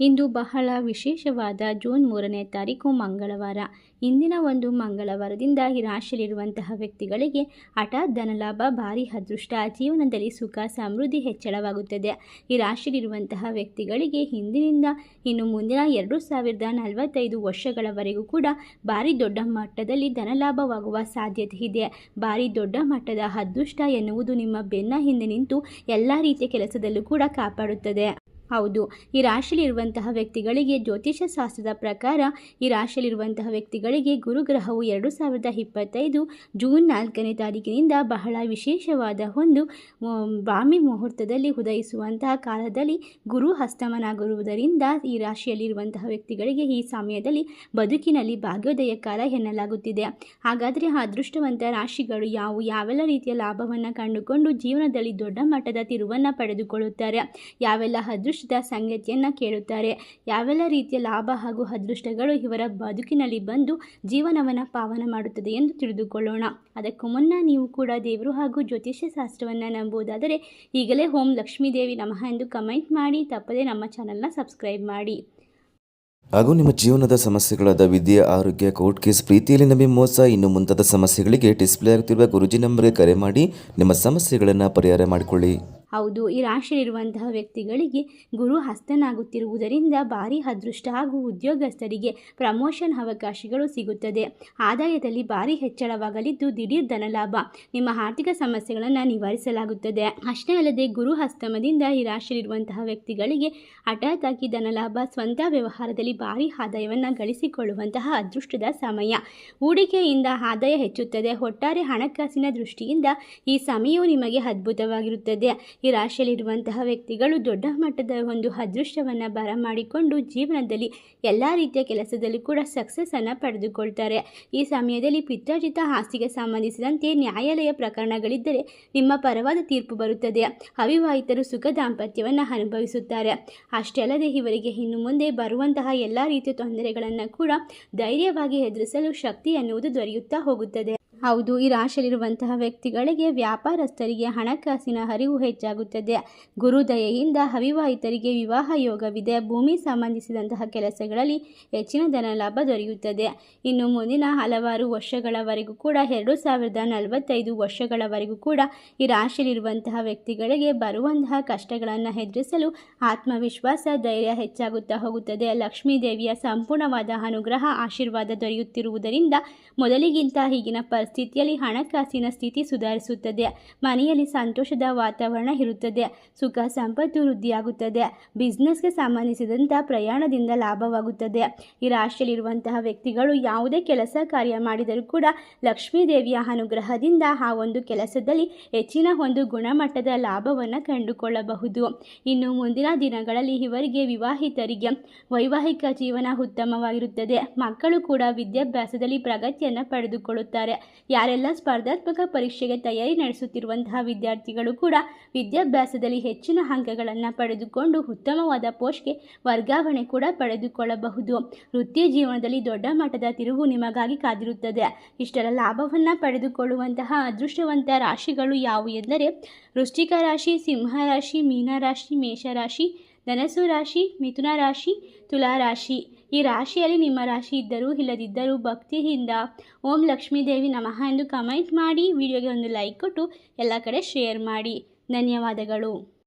ಇಂದು ಬಹಳ ವಿಶೇಷವಾದ ಜೂನ್ ಮೂರನೇ ತಾರೀಕು ಮಂಗಳವಾರ. ಇಂದಿನ ಒಂದು ಮಂಗಳವಾರದಿಂದ ಈ ರಾಶಿಯಲ್ಲಿರುವಂತಹ ವ್ಯಕ್ತಿಗಳಿಗೆ ಹಠಾತ್ ಧನಲಾಭ, ಭಾರಿ ಅದೃಷ್ಟ, ಜೀವನದಲ್ಲಿ ಸುಖ, ಸಮೃದ್ಧಿ ಹೆಚ್ಚಳವಾಗುತ್ತದೆ. ಈ ರಾಶಿಯಲ್ಲಿರುವಂತಹ ವ್ಯಕ್ತಿಗಳಿಗೆ ಹಿಂದಿನಿಂದ ಇನ್ನು ಮುಂದಿನ ಎರಡು ಸಾವಿರದ ನಲವತ್ತೈದು ವರ್ಷಗಳವರೆಗೂ ಕೂಡ ಭಾರಿ ದೊಡ್ಡ ಮಟ್ಟದಲ್ಲಿ ಧನಲಾಭವಾಗುವ ಸಾಧ್ಯತೆ ಇದೆ. ಭಾರಿ ದೊಡ್ಡ ಮಟ್ಟದ ಅದೃಷ್ಟ ಎನ್ನುವುದು ನಿಮ್ಮ ಬೆನ್ನ ಹಿಂದೆ ನಿಂತು ಎಲ್ಲ ರೀತಿಯ ಕೆಲಸದಲ್ಲೂ ಕೂಡ ಕಾಪಾಡುತ್ತದೆ. ಹೌದು. ಈ ರಾಶಿಯಲ್ಲಿರುವಂತಹ ವ್ಯಕ್ತಿಗಳಿಗೆ ಜ್ಯೋತಿಷ್ಯ ಶಾಸ್ತ್ರದ ಪ್ರಕಾರ ಈ ರಾಶಿಯಲ್ಲಿರುವಂತಹ ವ್ಯಕ್ತಿಗಳಿಗೆ ಗುರುಗ್ರಹವು ಎರಡು ಸಾವಿರದ ಇಪ್ಪತ್ತೈದು ಜೂನ್ ನಾಲ್ಕನೇ ತಾರೀಕಿನಿಂದ ಬಹಳ ವಿಶೇಷವಾದ ಒಂದು ಬಾಮಿ ಮುಹೂರ್ತದಲ್ಲಿ ಉದಯಿಸುವಂತಹ ಕಾಲದಲ್ಲಿ ಗುರು ಹಸ್ತಮನಾಗಿರುವುದರಿಂದ ಈ ರಾಶಿಯಲ್ಲಿರುವಂತಹ ವ್ಯಕ್ತಿಗಳಿಗೆ ಈ ಸಮಯದಲ್ಲಿ ಬದುಕಿನಲ್ಲಿ ಭಾಗ್ಯೋದಯ ಕಾಲ ಎನ್ನಲಾಗುತ್ತಿದೆ. ಹಾಗಾದರೆ ಅದೃಷ್ಟವಂತ ರಾಶಿಗಳು ಯಾವು, ಯಾವೆಲ್ಲ ರೀತಿಯ ಲಾಭವನ್ನು ಕಂಡುಕೊಂಡು ಜೀವನದಲ್ಲಿ ದೊಡ್ಡ ಮಟ್ಟದ ತಿರುವನ್ನು ಪಡೆದುಕೊಳ್ಳುತ್ತಾರೆ? ಯಾವೆಲ್ಲ ಅದೃಷ್ಟದ ಸಂಗತಿಯನ್ನು ಕೇಳುತ್ತಾರೆ. ಯಾವೆಲ್ಲ ರೀತಿಯ ಲಾಭ ಹಾಗೂ ಅದೃಷ್ಟಗಳು ಇವರ ಬದುಕಿನಲ್ಲಿ ಬಂದು ಜೀವನವನ್ನು ಪಾವನ ಮಾಡುತ್ತದೆ ಎಂದು ತಿಳಿದುಕೊಳ್ಳೋಣ. ಅದಕ್ಕೂ ಮುನ್ನ ನೀವು ಕೂಡ ದೇವರು ಹಾಗೂ ಜ್ಯೋತಿಷ್ಯ ಶಾಸ್ತ್ರವನ್ನು ನಂಬುವುದಾದರೆ ಈಗಲೇ ಓಂ ಲಕ್ಷ್ಮೀದೇವಿ ನಮಃ ಎಂದು ಕಮೆಂಟ್ ಮಾಡಿ, ತಪ್ಪದೇ ನಮ್ಮ ಚಾನಲ್ನ ಸಬ್ಸ್ಕ್ರೈಬ್ ಮಾಡಿ. ಹಾಗೂ ನಿಮ್ಮ ಜೀವನದ ಸಮಸ್ಯೆಗಳಾದ ವಿದ್ಯೆ, ಆರೋಗ್ಯ, ಕೋರ್ಟ್ ಕೇಸ್, ಪ್ರೀತಿಯಲ್ಲಿ ನಂಬಿ ಮೋಸ, ಇನ್ನು ಮುಂತಾದ ಸಮಸ್ಯೆಗಳಿಗೆ ಡಿಸ್ಪ್ಲೇ ಆಗುತ್ತಿರುವ ಗುರುಜಿ ನಂಬರ್ಗೆ ಕರೆ ಮಾಡಿ ನಿಮ್ಮ ಸಮಸ್ಯೆಗಳನ್ನು ಪರಿಹಾರ ಮಾಡಿಕೊಳ್ಳಿ. ಹೌದು, ಈ ರಾಶಿಯಲ್ಲಿರುವಂತಹ ವ್ಯಕ್ತಿಗಳಿಗೆ ಗುರು ಹಸ್ತನಾಗುತ್ತಿರುವುದರಿಂದ ಭಾರಿ ಅದೃಷ್ಟ ಹಾಗೂ ಉದ್ಯೋಗಸ್ಥರಿಗೆ ಪ್ರಮೋಷನ್ ಅವಕಾಶಗಳು ಸಿಗುತ್ತದೆ. ಆದಾಯದಲ್ಲಿ ಭಾರಿ ಹೆಚ್ಚಳವಾಗಲಿದ್ದು ದಿಢೀರ್ ಧನಲಾಭ, ನಿಮ್ಮ ಆರ್ಥಿಕ ಸಮಸ್ಯೆಗಳನ್ನು ನಿವಾರಿಸಲಾಗುತ್ತದೆ. ಅಷ್ಟೇ ಅಲ್ಲದೆ ಗುರು ಹಸ್ತಮದಿಂದ ಈ ರಾಶಿಯಲ್ಲಿರುವಂತಹ ವ್ಯಕ್ತಿಗಳಿಗೆ ಹಠಾತ್ ಆಗಿ ಧನಲಾಭ, ಸ್ವಂತ ವ್ಯವಹಾರದಲ್ಲಿ ಭಾರಿ ಆದಾಯವನ್ನು ಗಳಿಸಿಕೊಳ್ಳುವಂತಹ ಅದೃಷ್ಟದ ಸಮಯ. ಹೂಡಿಕೆಯಿಂದ ಆದಾಯ ಹೆಚ್ಚುತ್ತದೆ. ಒಟ್ಟಾರೆ ಹಣಕಾಸಿನ ದೃಷ್ಟಿಯಿಂದ ಈ ಸಮಯವು ನಿಮಗೆ ಅದ್ಭುತವಾಗಿರುತ್ತದೆ. ಈ ರಾಶಿಯಲ್ಲಿರುವಂತಹ ವ್ಯಕ್ತಿಗಳು ದೊಡ್ಡ ಮಟ್ಟದ ಒಂದು ಅದೃಷ್ಟವನ್ನು ಬರಮಾಡಿಕೊಂಡು ಜೀವನದಲ್ಲಿ ಎಲ್ಲ ರೀತಿಯ ಕೆಲಸದಲ್ಲೂ ಕೂಡ ಸಕ್ಸಸ್ಸನ್ನು ಪಡೆದುಕೊಳ್ತಾರೆ. ಈ ಸಮಯದಲ್ಲಿ ಪಿತ್ರಾರ್ಜಿತ ಆಸ್ತಿಗೆ ಸಂಬಂಧಿಸಿದಂತೆ ನ್ಯಾಯಾಲಯ ಪ್ರಕರಣಗಳಿದ್ದರೆ ನಿಮ್ಮ ಪರವಾದ ತೀರ್ಪು ಬರುತ್ತದೆ. ಅವಿವಾಹಿತರು ಸುಖ ದಾಂಪತ್ಯವನ್ನು ಅನುಭವಿಸುತ್ತಾರೆ. ಅಷ್ಟೇ ಅಲ್ಲದೆ ಇವರಿಗೆ ಇನ್ನು ಮುಂದೆ ಬರುವಂತಹ ಎಲ್ಲ ರೀತಿಯ ತೊಂದರೆಗಳನ್ನು ಕೂಡ ಧೈರ್ಯವಾಗಿ ಎದುರಿಸಲು ಶಕ್ತಿ ಎನ್ನುವುದು ದೊರೆಯುತ್ತಾ ಹೋಗುತ್ತದೆ. ಹೌದು, ಈ ರಾಶಿಯಲ್ಲಿರುವಂತಹ ವ್ಯಕ್ತಿಗಳಿಗೆ ವ್ಯಾಪಾರಸ್ಥರಿಗೆ ಹಣಕಾಸಿನ ಹರಿವು ಹೆಚ್ಚಾಗುತ್ತದೆ. ಗುರುದಯೆಯಿಂದ ಅವಿವಾಹಿತರಿಗೆ ವಿವಾಹ ಯೋಗವಿದೆ. ಭೂಮಿ ಸಂಬಂಧಿಸಿದಂತಹ ಕೆಲಸಗಳಲ್ಲಿ ಹೆಚ್ಚಿನ ಧನಲಾಭ ದೊರೆಯುತ್ತದೆ. ಇನ್ನು ಮುಂದಿನ ಹಲವಾರು ವರ್ಷಗಳವರೆಗೂ ಕೂಡ, ಎರಡು ಸಾವಿರದ ನಲವತ್ತೈದು ವರ್ಷಗಳವರೆಗೂ ಕೂಡ ಈ ರಾಶಿಯಲ್ಲಿರುವಂತಹ ವ್ಯಕ್ತಿಗಳಿಗೆ ಬರುವಂತಹ ಕಷ್ಟಗಳನ್ನು ಎದುರಿಸಲು ಆತ್ಮವಿಶ್ವಾಸ, ಧೈರ್ಯ ಹೆಚ್ಚಾಗುತ್ತಾ ಹೋಗುತ್ತದೆ. ಲಕ್ಷ್ಮೀ ದೇವಿಯ ಸಂಪೂರ್ಣವಾದ ಅನುಗ್ರಹ, ಆಶೀರ್ವಾದ ದೊರೆಯುತ್ತಿರುವುದರಿಂದ ಮೊದಲಿಗಿಂತ ಈಗಿನ ಪರಿಸ್ಥಿತಿಯಲ್ಲಿ ಹಣಕಾಸಿನ ಸ್ಥಿತಿ ಸುಧಾರಿಸುತ್ತದೆ. ಮನೆಯಲ್ಲಿ ಸಂತೋಷದ ವಾತಾವರಣ ಇರುತ್ತದೆ. ಸುಖ, ಸಂಪತ್ತು ವೃದ್ಧಿಯಾಗುತ್ತದೆ. ಬಿಸ್ನೆಸ್ಗೆ ಸಂಬಂಧಿಸಿದಂಥ ಪ್ರಯಾಣದಿಂದ ಲಾಭವಾಗುತ್ತದೆ. ಈ ರಾಶಿಯಲ್ಲಿರುವಂತಹ ವ್ಯಕ್ತಿಗಳು ಯಾವುದೇ ಕೆಲಸ ಕಾರ್ಯ ಮಾಡಿದರೂ ಕೂಡ ಲಕ್ಷ್ಮೀ ದೇವಿಯ ಅನುಗ್ರಹದಿಂದ ಆ ಒಂದು ಕೆಲಸದಲ್ಲಿ ಹೆಚ್ಚಿನ ಒಂದು ಗುಣಮಟ್ಟದ ಲಾಭವನ್ನು ಕಂಡುಕೊಳ್ಳಬಹುದು. ಇನ್ನು ಮುಂದಿನ ದಿನಗಳಲ್ಲಿ ಇವರಿಗೆ ವಿವಾಹಿತರಿಗೆ ವೈವಾಹಿಕ ಜೀವನ ಉತ್ತಮವಾಗಿರುತ್ತದೆ. ಮಕ್ಕಳು ಕೂಡ ವಿದ್ಯಾಭ್ಯಾಸದಲ್ಲಿ ಪ್ರಗತಿಯನ್ನು ಪಡೆದುಕೊಳ್ಳುತ್ತಾರೆ. ಯಾರೆಲ್ಲ ಸ್ಪರ್ಧಾತ್ಮಕ ಪರೀಕ್ಷೆಗೆ ತಯಾರಿ ನಡೆಸುತ್ತಿರುವಂತಹ ವಿದ್ಯಾರ್ಥಿಗಳು ಕೂಡ ವಿದ್ಯಾಭ್ಯಾಸದಲ್ಲಿ ಹೆಚ್ಚಿನ ಅಂಕಗಳನ್ನು ಪಡೆದುಕೊಂಡು ಉತ್ತಮವಾದ ಪೋಸ್ಟ್ಗೆ ವರ್ಗಾವಣೆ ಕೂಡ ಪಡೆದುಕೊಳ್ಳಬಹುದು. ವೃತ್ತಿ ಜೀವನದಲ್ಲಿ ದೊಡ್ಡ ಮಟ್ಟದ ತಿರುವು ನಿಮಗಾಗಿ ಕಾದಿರುತ್ತದೆ. ಇಷ್ಟರ ಲಾಭವನ್ನು ಪಡೆದುಕೊಳ್ಳುವಂತಹ ಅದೃಷ್ಟವಂತ ರಾಶಿಗಳು ಯಾವುವು ಎಂದರೆ ವೃಶ್ಚಿಕ ರಾಶಿ, ಸಿಂಹ ರಾಶಿ ಮೀನರಾಶಿ ಮೇಷರಾಶಿ ಧನಸು ರಾಶಿ, ಮಿಥುನ ರಾಶಿ, ತುಲಾ ರಾಶಿ. ಈ ರಾಶಿಯಲ್ಲಿ ನಿಮ್ಮ ರಾಶಿ ಇದ್ದರೂ ಇಲ್ಲದಿದ್ದರೂ ಭಕ್ತಿಯಿಂದ ಓಂ ಲಕ್ಷ್ಮೀದೇವಿ ನಮಃ ಎಂದು ಕಮೆಂಟ್ ಮಾಡಿ. ವಿಡಿಯೋಗೆ ಒಂದು ಲೈಕ್ ಕೊಟ್ಟು ಎಲ್ಲ ಕಡೆ ಶೇರ್ ಮಾಡಿ. ಧನ್ಯವಾದಗಳು.